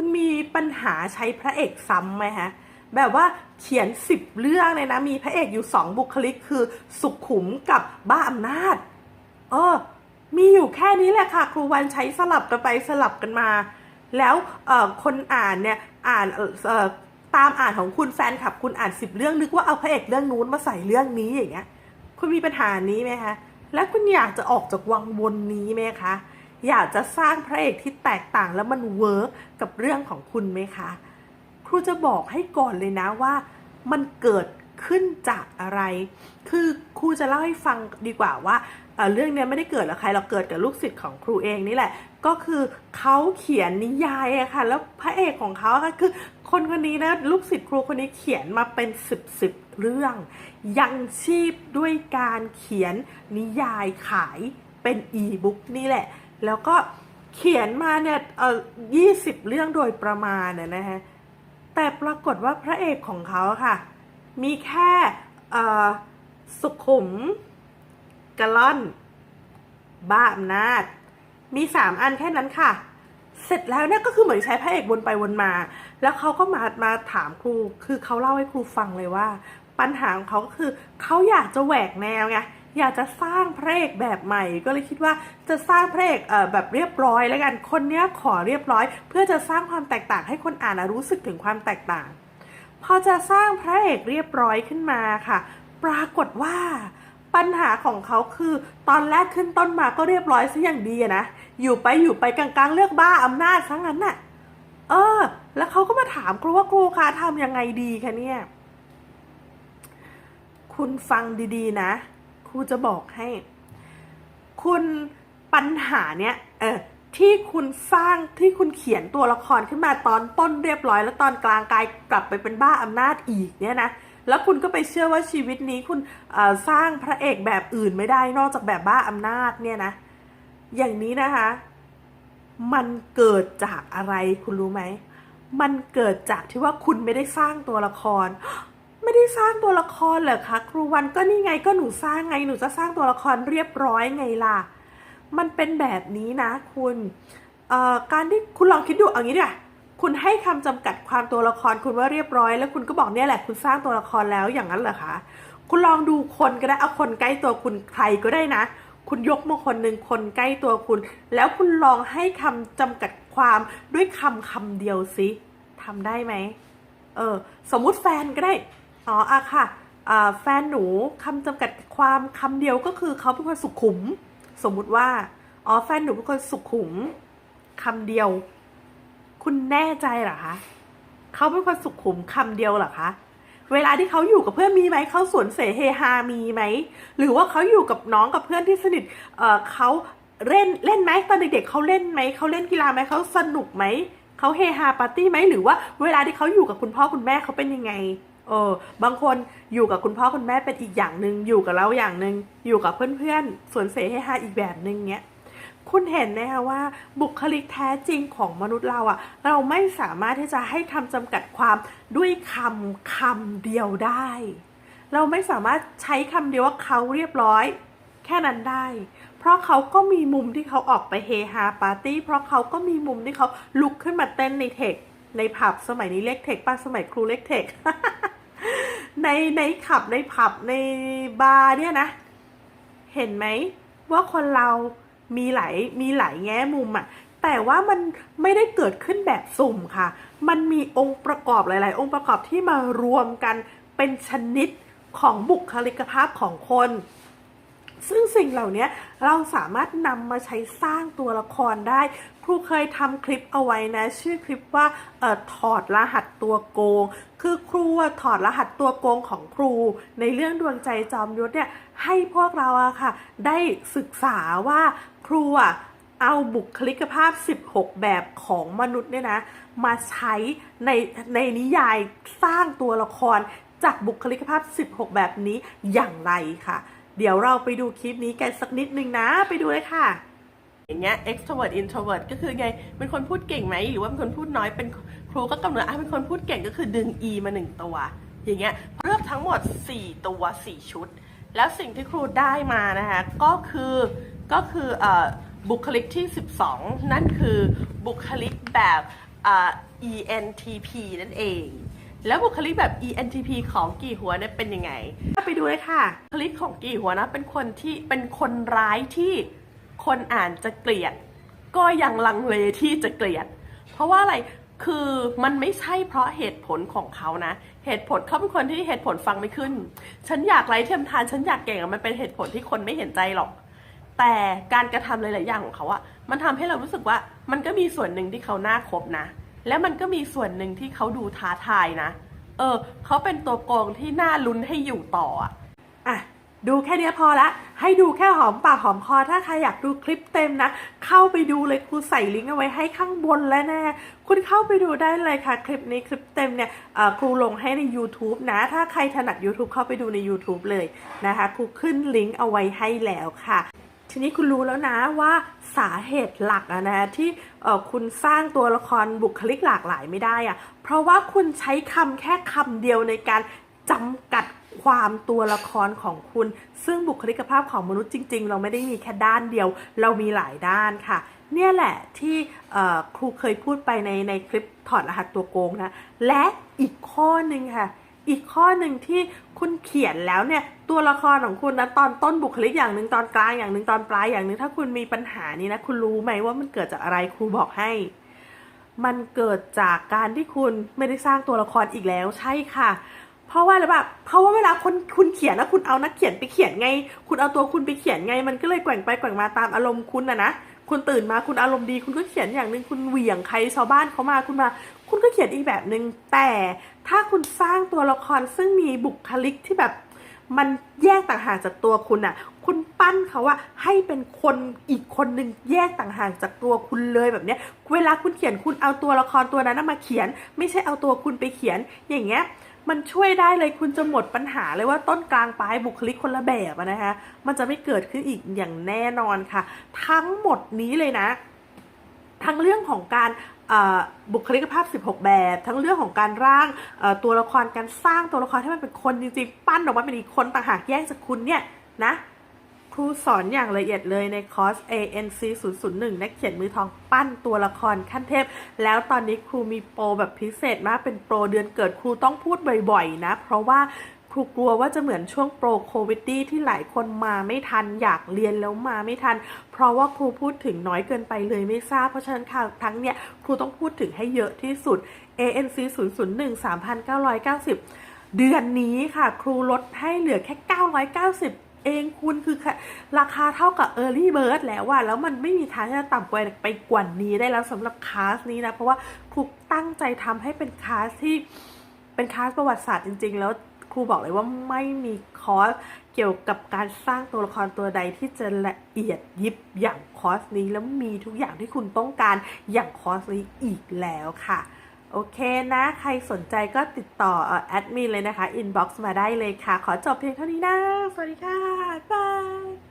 คุณมีปัญหาใช้พระเอกซ้ำไหมฮะ แบบว่าเขียนสิบเรื่องเลยนะ มีพระเอกอยู่สองบุคลิกคือสุขุมกับบ้าอำนาจ เออ มีอยู่แค่นี้แหละค่ะ ครูวันใช้สลับกันไปสลับกันมา แล้วเอ่อคนอ่านเนี่ยอ่านเออ่อตามอ่านของคุณแฟนคลับคุณอ่านสิบเรื่องนึกว่าเอาพระเอกเรื่องนู้นมาใส่เรื่องนี้อย่างเงี้ย คุณมีปัญหานี้ไหมคะ และคุณอยากจะออกจากวังวนนี้ไหมคะ อยากจะสร้างพระเอกที่แตกต่างแล้วมันเวิร์กกับเรื่องของคุณไหมคะ ครูจะบอกให้ก่อนเลยนะว่ามันเกิดขึ้นจากอะไร คือครูจะเล่าให้ฟังดีกว่าว่าเเรื่องนี้ไม่ได้เกิดกับใครเราเกิดกับลูกศิษย์ของครูเองนี่แหละ ก็คือเขาเขียนนิยายอะค่ะ แล้วพระเอกของเขาค่ะคือคนคนนี้นะลูกศิษย์ครูคนนี้เขียนมาเป็นสิบสิบเรื่อง ยังชีพด้วยการเขียนนิยายขายเป็นอีบุ๊กนี่แหละ แล้วก็เขียนมาเนี่ยเออยี่สิบเรื่องโดยประมาณนะฮะ แต่ปรากฏว่าพระเอกของเขาค่ะ มีแค่สุขุมกะล่อน บ้าอำนาจ มีสามอันแค่นั้นค่ะ เสร็จแล้วเนี่ยก็คือเหมือนใช้พระเอกวนไปวนมา แล้วเขาก็มามาถามครู คือเขาเล่าให้ครูฟังเลยว่า ปัญหาของเขาก็คือเขาอยากจะแหวกแนวไง อยากจะสร้างพระเอกแบบใหม่ ก็เลยคิดว่าจะสร้างพระเอกเอ่อแบบเรียบร้อยแล้วกันคนเนี้ยขอเรียบร้อย เพื่อจะสร้างความแตกต่างให้คนอ่านรู้สึกถึงความแตกต่าง พอจะสร้างพระเอกเรียบร้อยขึ้นมาค่ะ ปรากฏว่าปัญหาของเขาคือตอนแรกขึ้นต้นมาก็เรียบร้อยซะอย่างดีนะอยู่ไปอยู่ไปกลางๆ เลือกบ้าอำนาจซะงั้นน่ะเออ แล้วเขาก็มาถามครูว่าครูคะทำยังไงดีคะเนี่ย คุณฟังดีๆนะ ครูจะบอกให้ คุณปัญหาเนี้ยเออที่คุณสร้างที่คุณเขียนตัวละครขึ้นมาตอนต้นเรียบร้อย แล้วตอนกลางกลายกลับไปเป็นบ้าอำนาจอีกเนี่ยนะแล้วคุณก็ไปเชื่อว่าชีวิตนี้คุณสร้างพระเอกแบบอื่นไม่ได้นอกจากแบบบ้าอำนาจเนี่ยนะ อย่างนี้นะคะ มันเกิดจากอะไรคุณรู้ไหม มันเกิดจากที่ว่าคุณไม่ได้สร้างตัวละคร ไม่ได้สร้างตัวละครเหรอคะครูวันก็นี่ไงก็หนูสร้างไงหนูจะสร้างตัวละครเรียบร้อยไงล่ะ มันเป็นแบบนี้นะ คุณการที่คุณลองคิดดูเอางี้ดิคุณให้คำจำกัดความตัวละครคุณว่าเรียบร้อย แล้วคุณก็บอกเนี่ยแหละคุณสร้างตัวละครแล้วอย่างนั้นเหรอคะคุณลองดูคนก็ได้เอาคนใกล้ตัวคุณใครก็ได้นะ คุณยกมาคนหนึ่งคนใกล้ตัวคุณ แล้วคุณลองให้คำจำกัดความด้วยคำคำเดียวสิทำได้ไหมเออสมมุติแฟนก็ได้ อ๋ออะค่ะแฟนหนูคำจำกัดความคำเดียวก็คือเขาเป็นคนสุขุม สมมุติว่า อ๋อ แฟนหนูเป็นคนสุขุมคำเดียว คุณแน่ใจเหรอคะเขาเป็นคนสุขุมคำเดียวเหรอคะเวลาที่เขาอยู่กับเพื่อนมีไหมเขาสวนเสเฮฮามีไหมหรือว่าเขาอยู่กับน้องกับเพื่อนที่สนิทเออเขาเล่นเล่นไหมตอนเด็กๆเขาเล่นไหมเขาเล่นกีฬาไหมเขาสนุกไหมเขาเฮฮาปาร์ตี้ไหมหรือว่า เวลาที่เขาอยู่กับคุณพ่อคุณแม่เขาเป็นยังไง เออ บางคนอยู่กับคุณพ่อคุณแม่เป็นอีกอย่างหนึ่งอยู่กับเราอย่างหนึ่งอยู่กับเพื่อนๆสวนเสเฮฮาอีกแบบหนึ่งเนี้ยคุณเห็นไหมคะว่าบุคลิกแท้จริงของมนุษย์เราอะเราไม่สามารถที่จะให้คำจำกัดความด้วยคำคำเดียวได้ เราไม่สามารถใช้คำเดียวว่าเขาเรียบร้อย แค่นั้นได้ เพราะเขาก็มีมุมที่เขาออกไปเฮฮาปาร์ตี้เพราะเขาก็มีมุมที่เขาลุกขึ้นมาเต้นในเทคในผับสมัยนี้เรียกเทคป้าสมัยครูเรียกเทค ในในขับในผับในบาร์เนี่ยนะ เห็นไหมว่าคนเรามีหลายมีหลายแง่มุมอะแต่ว่ามันไม่ได้เกิดขึ้นแบบสุ่มค่ะ มันมีองค์ประกอบหลาย ๆ องค์ประกอบที่มารวมกันเป็นชนิดของบุคลิกภาพของคน ซึ่งสิ่งเหล่านี้เราสามารถนำมาใช้สร้างตัวละครได้ ครูเคยทำคลิปเอาไว้นะ ชื่อคลิปว่าออถอดรหัสตัวโกง คือครูถอดรหัสตัวโกงของครู ในเรื่องดวงใจจอมยุทธเนี่ยให้พวกเราอะค่ะ ได้ศึกษาว่าครูอะเอาบุคลิกภาพ 16 แบบของมนุษย์เนี่ยนะ มาใช้ในในนิยายสร้างตัวละครจากบุคลิกภาพ 16 แบบนี้อย่างไรค่ะ เดี๋ยวเราไปดูคลิปนี้กันสักนิดนึงนะ ไปดูเลยค่ะ อย่างเงี้ย extrovert introvert ก็คือไง เป็นคนพูดเก่งไหม หรือว่าเป็นคนพูดน้อย เป็นครูก็กำหนดอะเป็นคนพูดเก่งก็คือดึง e มาหนึ่งตัว อย่างเงี้ย เลือกทั้งหมด 4 ตัว 4 ชุด แล้วสิ่งที่ครูได้มานะคะ ก็คือ ก็คือเอ่อบุคลิกที่ 12 นั่นคือบุคลิกแบบ ENTP นั่นเอง แล้วบุคลิกแบบ ENTP ของกี่หัวเนี่ยเป็นยังไงไปดูเลยค่ะบุคลิกของกี่หัวนะเป็นคนที่เป็นคนร้ายที่คนอ่านจะเกลียด ก็ยังลังเลที่จะเกลียด เพราะว่าอะไรคือมันไม่ใช่เพราะเหตุผลของเขานะ เหตุผลเขาเป็นคนที่เหตุผลฟังไม่ขึ้น ฉันอยากไร้เทียมทาน ฉันอยากเก่งอะมันเป็นเหตุผลที่คนไม่เห็นใจหรอก แต่การกระทำหลาย ๆ อย่างของเขาอะมันทำให้เรารู้สึกว่ามันก็มีส่วนหนึ่งที่เขาน่าคบนะ และมันก็มีส่วนหนึ่งที่เขาดูท้าทายนะ เออ เขาเป็นตัวโกงที่น่าลุ้นให้อยู่ต่ออะอะดูแค่นี้พอละ ให้ดูแค่หอมปากหอมคอ ถ้าใครอยากดูคลิปเต็มนะ เข้าไปดูเลยครูใส่ลิงก์เอาไว้ให้ข้างบนแล้วแน่ คุณเข้าไปดูได้เลยค่ะ คลิปนี้คลิปเต็มเนี่ยครูลงให้ใน YouTube นะ ถ้าใครถนัด YouTube เข้าไปดูใน YouTube เลยนะคะ ครูขึ้นลิงก์เอาไว้ให้แล้วค่ะ นี้คุณรู้แล้วนะว่าสาเหตุหลักอะนะที่คุณสร้างตัวละครบุคลิกหลากหลายไม่ได้อะเพราะว่าคุณใช้คำแค่คำเดียวในการจำกัดความตัวละครของคุณ ซึ่งบุคลิกภาพของมนุษย์จริง ๆ เราไม่ได้มีแค่ด้านเดียว เรามีหลายด้านค่ะ เนี่ยแหละที่ครูเคยพูดไปในในคลิปถอดรหัสตัวโกงนะ และอีกข้อหนึ่งค่ะ อีกข้อหนึ่งที่คุณเขียนแล้วเนี่ยตัวละครของคุณนะตอนต้นบุคลิกอย่างหนึ่งตอนกลางอย่างหนึ่งตอนปลายอย่างหนึ่งถ้าคุณมีปัญหานี้นะคุณรู้ไหมว่ามันเกิดจากอะไรครูบอกให้ มันเกิดจากการที่คุณไม่ได้สร้างตัวละครอีกแล้วใช่ค่ะเพราะว่าอะไรแบบเพราะว่าเวลาคนคุณเขียนแล้วคุณเอานักเขียนไปเขียนไง คุณเอาตัวคุณไปเขียนไง มันก็เลยแกว่งไปแกว่งมาตามอารมณ์คุณนะนะ คุณตื่นมาคุณอารมณ์ดี คุณก็เขียนอย่างหนึ่งคุณเหวี่ยงใครชาวบ้านเขามาคุณมา คุณก็เขียนอีกแบบหนึ่งแต่ถ้าคุณสร้างตัวละครซึ่งมีบุคลิกที่แบบมันแยกต่างหากจากตัวคุณอะคุณปั้นเขาอะให้เป็นคนอีกคนหนึ่งแยกต่างหากจากตัวคุณเลยแบบเนี้ย เวลาคุณเขียนคุณเอาตัวละครตัวนั้นมาเขียน ไม่ใช่เอาตัวคุณไปเขียนอย่างเงี้ย มันช่วยได้เลยคุณจะหมดปัญหาเลยว่าต้นกลางปลายบุคลิกคนละแบบนะคะ มันจะไม่เกิดขึ้นอีกอย่างแน่นอนค่ะ ทั้งหมดนี้เลยนะ ทั้งเรื่องของการบุคลิกภาพ 16 แบบ ทั้งเรื่องของการร่างตัวละครการสร้างตัวละครให้มันเป็นคนจริงๆ ปั้นออกมาเป็นอีกคนต่างหากแยกจากคุณเนี่ยนะ รูสอนอย่างละเอียดเลยในคอร์ส ANC 001 นักเขียนมือทองปั้นตัวละครขั้นเทพ แล้วตอนนี้ครูมีโปรแบบพิเศษมากเป็นโปรเดือนเกิดครูต้องพูดบ่อยๆ นะ เพราะว่าครูกลัวว่าจะเหมือนช่วงโปรโควิดดี้ที่หลายคนมาไม่ทันอยากเรียนแล้วมาไม่ทัน เพราะว่าครูพูดถึงน้อยเกินไปเลยไม่ทราบ เพราะฉะนั้นค่ะทั้งเนี่ยครูต้องพูดถึงให้เยอะที่สุด ANC 001 3,990 เดือนนี้ค่ะ ครูลดให้เหลือแค่ 990 เองคุณคือค่ะราคาเท่ากับ Early Bird แล้วอะแล้วมันไม่มีทางที่จะต่ำกว่าไปกว่านี้ได้แล้วสำหรับคลาสนี้นะ เพราะว่าครูตั้งใจทำให้เป็นคลาสที่เป็นคลาสประวัติศาสตร์จริง ๆ แล้วครูบอกเลยว่าไม่มีคอร์สเกี่ยวกับการสร้างตัวละครตัวใดที่จะละเอียดยิบอย่างคอร์สนี้แล้วมีทุกอย่างที่คุณต้องการอย่างคอร์สนี้อีกแล้วค่ะ โอเคนะ ใครสนใจก็ติดต่อแอดมินเลยนะคะ อินบ็อกซ์มาได้เลยค่ะ ขอจบเพียงเท่านี้นะ สวัสดีค่ะบาย